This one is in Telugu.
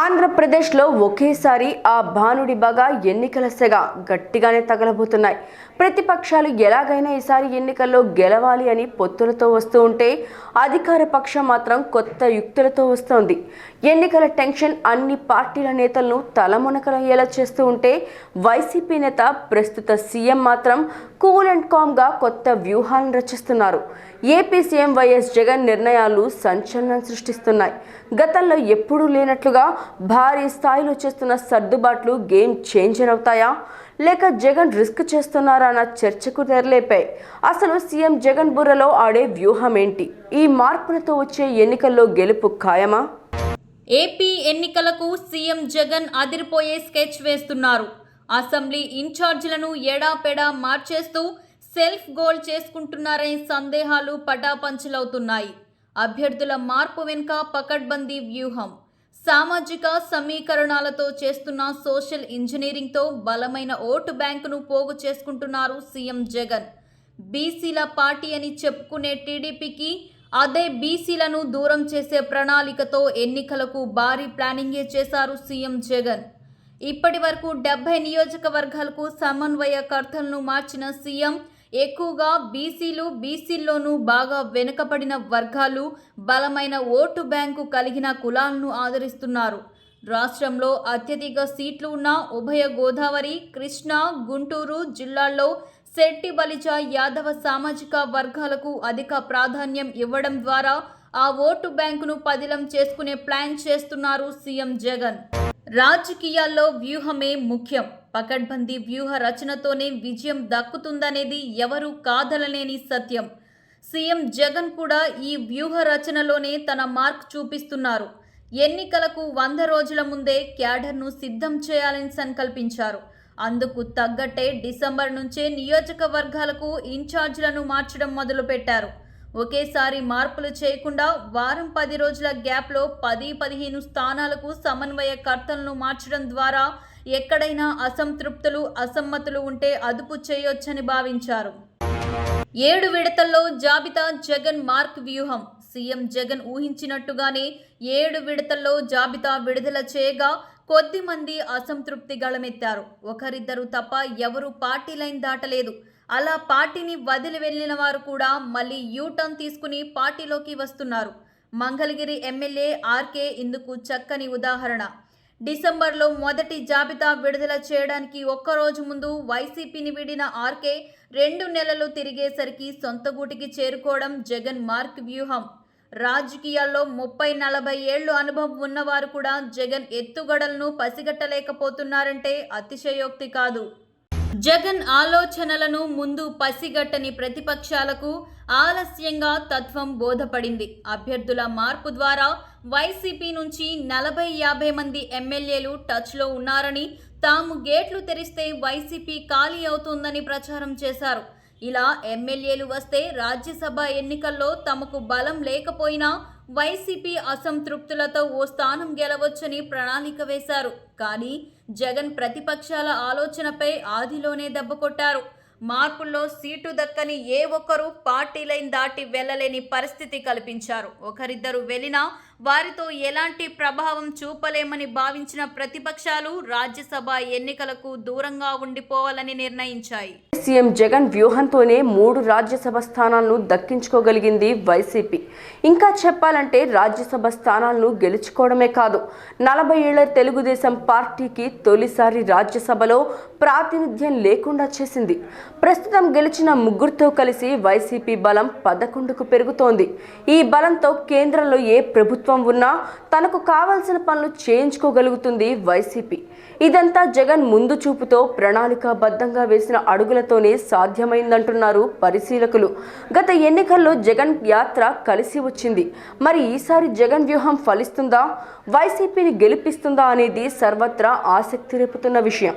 ఆంధ్రప్రదేశ్లో ఒకేసారి ఆ భానుడి బాగా ఎన్నికల సెగ గట్టిగానే తగలబోతున్నాయి. ప్రతిపక్షాలు ఎలాగైనా ఈసారి ఎన్నికల్లో గెలవాలి అని పొత్తులతో వస్తూ ఉంటే అధికార పక్షం మాత్రం కొత్త యుక్తులతో వస్తోంది. ఎన్నికల టెన్షన్ అన్ని పార్టీల నేతలను తలమునకలయ్యేలా చేస్తూ ఉంటే వైసీపీ నేత ప్రస్తుత సీఎం మాత్రం కూల్ అండ్ కామ్గా కొత్త వ్యూహాలను రచిస్తున్నారు. ఏపీ సీఎం వైఎస్ జగన్ నిర్ణయాలు సంచలనం సృష్టిస్తున్నాయి. గతంలో ఎప్పుడూ లేనట్లుగా భారీ స్థాయిలో చేస్తున్న సర్దుబాట్లు గేమ్ చేంజర్ అవుతాయా? లేక జగన్ రిస్క్ చేస్తున్నారా అన్న చర్చకు తెరలేపాయి. అసలు సీఎం జగన్ బుర్రలో ఆడే వ్యూహం ఏంటి? ఈ మార్పులతో వచ్చే ఎన్నికల్లో గెలుపు ఖాయమా? ఏపీ ఎన్నికలకు సీఎం జగన్ అదిరిపోయే స్కెచ్ వేస్తున్నారు. అసెంబ్లీ ఇన్ఛార్జీలను ఎడాపెడా మార్చేస్తూ సెల్ఫ్ గోల్ చేసుకుంటున్నారనే సందేహాలు పటాపంచలవుతున్నాయి. అభ్యర్థుల మార్పు వెనుక పకడ్బందీ వ్యూహం. సామాజిక సమీకరణాలతో చేస్తున్న సోషల్ ఇంజనీరింగ్తో బలమైన ఓటు బ్యాంకును పోగు చేసుకుంటున్నారు సీఎం జగన్. బీసీల పార్టీ అని చెప్పుకునే టీడీపీకి అదే బీసీలను దూరం చేసే ప్రణాళికతో ఎన్నికలకు భారీ ప్లానింగే చేశారు సీఎం జగన్. ఇప్పటి వరకు డెబ్బై నియోజకవర్గాలకు సమన్వయకర్తలను మార్చిన సీఎం ఎక్కువగా బీసీలు బీసీల్లోనూ బాగా వెనుకబడిన వర్గాలు బలమైన ఓటు బ్యాంకు కలిగిన కులాలను ఆదరిస్తున్నారు. రాష్ట్రంలో అత్యధిక సీట్లు ఉన్న ఉభయ గోదావరి కృష్ణా గుంటూరు జిల్లాల్లో శెట్టి బలిజ యాదవ సామాజిక వర్గాలకు అధిక ప్రాధాన్యం ఇవ్వడం ద్వారా ఆ ఓటు బ్యాంకును పదిలం చేసుకునే ప్లాన్ చేస్తున్నారు సీఎం జగన్. రాజకీయాల్లో వ్యూహమే ముఖ్యం. పకడ్బందీ వ్యూహ రచనతోనే విజయం దక్కుతుందనేది ఎవరూ కాదలలేని సత్యం. సీఎం జగన్ కూడా ఈ వ్యూహ రచనలోనే తన మార్క్ చూపిస్తున్నారు. ఎన్నికలకు వంద రోజుల ముందే క్యాడర్ను సిద్ధం చేయాలని సంకల్పించారు. అందుకు తగ్గట్టే డిసెంబర్ నుంచే నియోజకవర్గాలకు ఇన్ఛార్జీలను మార్చడం మొదలుపెట్టారు. ఒకేసారి మార్పులు చేయకుండా వారం పది రోజుల గ్యాప్లో పది పదిహేను స్థానాలకు సమన్వయకర్తలను మార్చడం ద్వారా ఎక్కడైనా అసంతృప్తులు అసమ్మతులు ఉంటే అదుపు చేయొచ్చని భావించారు. ఏడు విడతల్లో జాబితా జగన్ మార్క్ వ్యూహం. సీఎం జగన్ ఊహించినట్టుగానే ఏడు విడతల్లో జాబితా విడుదల చేయగా కొద్ది మంది అసంతృప్తి గళమెత్తారు. ఒకరిద్దరు తప్ప ఎవరు పార్టీ లైన్ దాటలేదు. అలా పార్టీని వదిలి వెళ్ళిన వారు కూడా మళ్ళీ యూటర్న్ తీసుకుని పార్టీలోకి వస్తున్నారు. మంగళగిరి ఎమ్మెల్యే ఆర్కే ఇందుకు చక్కని ఉదాహరణ. డిసెంబర్లో మొదటి జాబితా విడుదల చేయడానికి ఒక్కరోజు ముందు వైసీపీని వీడిన ఆర్కే రెండు నెలలు తిరిగేసరికి సొంత గూటికి చేరుకోవడం జగన్ మార్క్ వ్యూహం. రాజకీయాల్లో ముప్పై నలభై ఏళ్ళు అనుభవం ఉన్నవారు కూడా జగన్ ఎత్తుగడలను పసిగట్టలేకపోతున్నారంటే అతిశయోక్తి కాదు. జగన్ ఆలోచనలను ముందు పసిగట్టని ప్రతిపక్షాలకు ఆలస్యంగా తత్వం బోధపడింది. అభ్యర్థుల మార్పు ద్వారా వైసీపీ నుంచి నలభై యాభై మంది ఎమ్మెల్యేలు టచ్లో ఉన్నారని తాము గేట్లు తెరిస్తే వైసీపీ ఖాళీ అవుతుందని ప్రచారం చేశారు. ఇలా ఎమ్మెల్యేలు వస్తే రాజ్యసభ ఎన్నికల్లో తమకు బలం లేకపోయినా వైసీపీ అసంతృప్తులతో ఓ స్థానం గెలవచ్చని ప్రణాళిక వేశారు. కానీ జగన్ ప్రతిపక్షాల ఆలోచనపై ఆదిలోనే దెబ్బకొట్టారు మార్పుల్లో సీటు దక్కని ఏ ఒక్కరూ పార్టీ లైన్ దాటి వెళ్ళలేని పరిస్థితి కల్పించారు. ఒకరిద్దరు వెళ్ళినా వారితో ఎలాంటి ప్రభావం చూపలేమని భావించిన ప్రతిపక్షాలు రాజ్యసభ ఎన్నికలకు దూరంగా ఉండిపోవాలని నిర్ణయించాయి. సీఎం జగన్ వ్యూహంతోనే మూడు రాజ్యసభ స్థానాలను దక్కించుకోగలిగింది వైసీపీ. ఇంకా చెప్పాలంటే రాజ్యసభ స్థానాలను గెలుచుకోవడమే కాదు నలభై ఏళ్ళ తెలుగుదేశం పార్టీకి తొలిసారి రాజ్యసభలో ప్రాతినిధ్యం లేకుండా చేసింది. ప్రస్తుతం గెలిచిన ముగ్గురితో కలిసి వైసీపీ బలం పదకొండుకు పెరుగుతోంది. ఈ బలంతో కేంద్రంలో ఏ ప్రభుత్వం ప్రభుత్వం ఉన్నా తనకు కావాల్సిన పనులు చేయించుకోగలుగుతుంది వైసీపీ. ఇదంతా జగన్ ముందు చూపుతో ప్రణాళికాబద్ధంగా వేసిన అడుగులతోనే సాధ్యమైందంటున్నారు పరిశీలకులు. గత ఎన్నికల్లో జగన్ యాత్ర కలిసి వచ్చింది. మరి ఈసారి జగన్ వ్యూహం ఫలిస్తుందా? వైసీపీని గెలిపిస్తుందా అనేది సర్వత్రా ఆసక్తి రేపుతున్న విషయం.